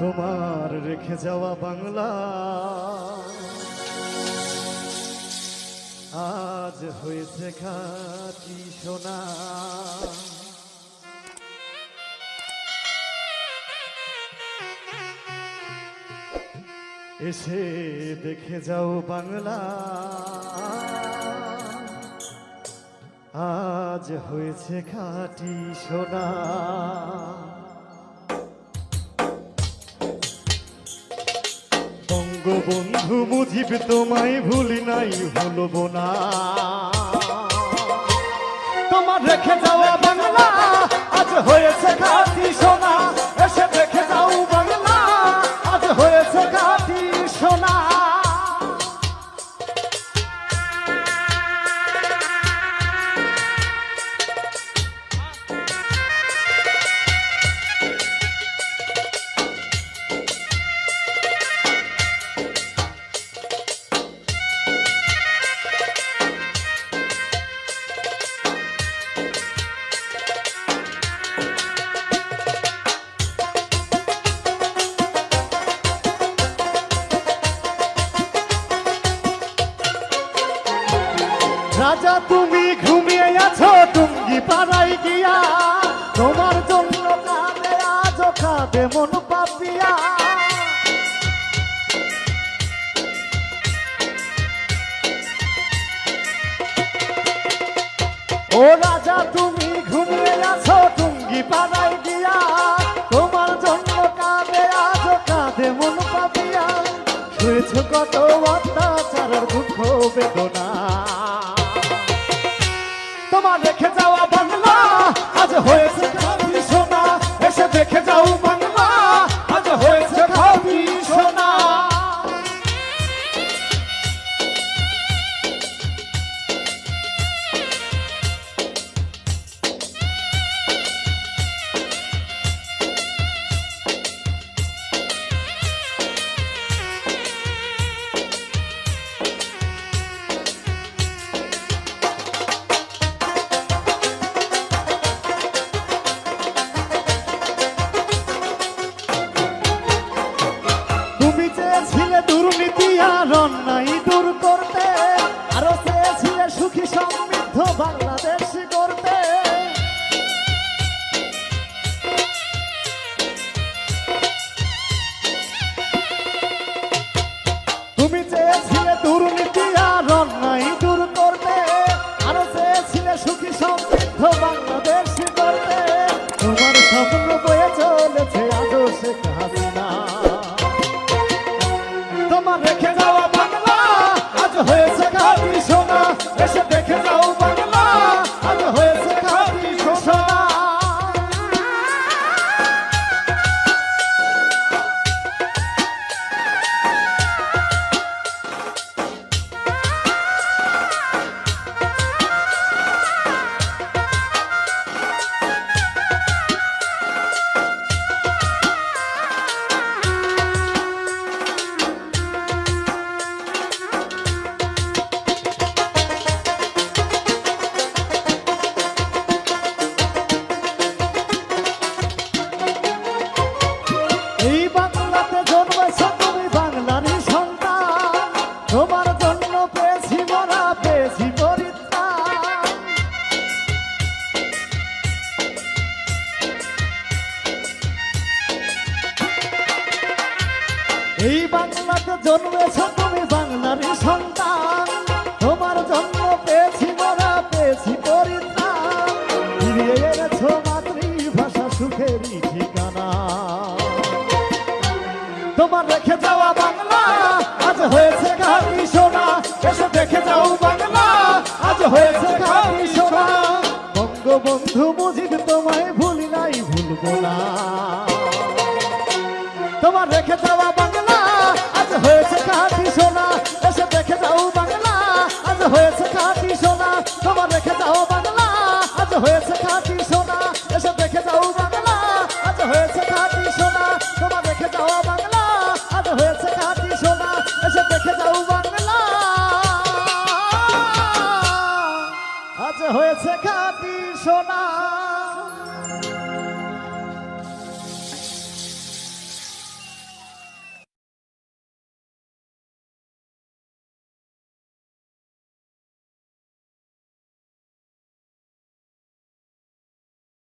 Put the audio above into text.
তোমার রেখে যাওয়া বাংলা। আজ হয়েছে খাটি সোনা। এসে দেখে যাও বাংলা। আজ হয়েছে খাটি সোনা। বঙ্গবন্ধু বুঝিব তোমায় ভুলি নাই ভুলব না। তোমার রেখে যাওয়া বাংলা আজ হয়েছে রাজা, তুমি ঘুমিয়ে আছো, টুঙ্গি পাড়াই গিয়া। তোমার জন্য কাঁদে আজ কাঁদে মন পাপিয়া ও রাজা, তুমি ঘুমিয়ে আছো, টুঙ্গি পাড়াই গিয়া। তোমার জন্য কাঁদে আজ কাঁদে মন পাপিয়া শুয়েছ কত অত্যাচারের দুঃখ, বেদনা দুর্নীতি আর অন্যায় দূর করতে, আরও চেয়েছিলে সুখী সমৃদ্ধ বাংলাদেশ করতে তুমি চেয়েছিলে দুর্নীতি আর অন্যায় দূর করতে, আরও চেয়েছিলে সুখী সমৃদ্ধ বাংলাদেশ এই বাংলাতে জন্মেছ তুমি বাংলারই সন্তান। তোমার জন্য পেয়েছি মরা, পেয়েছি পরিত্রাণ। এই বাংলাতে জন্মেছ তুমি বাংলারই সন্তান। তোমার জন্য পেয়েছি মরা, পেয়েছি পরিত্রাণ। ফিরিয়ে এনেছ মাতৃভাষা, সুখেরই ঠিকানা। তোমার রেখে যাওয়া বাংলা। আজ হয়েছে ঘাটি সোনা, এসে দেখে যাও বাংলা। আজ হয়েছে ঘাটি সোনা। বঙ্গবন্ধু মুজিব তোমায় ভুলি নাই, ভুলবো না। আজ হয়েছে কাটি সোনা।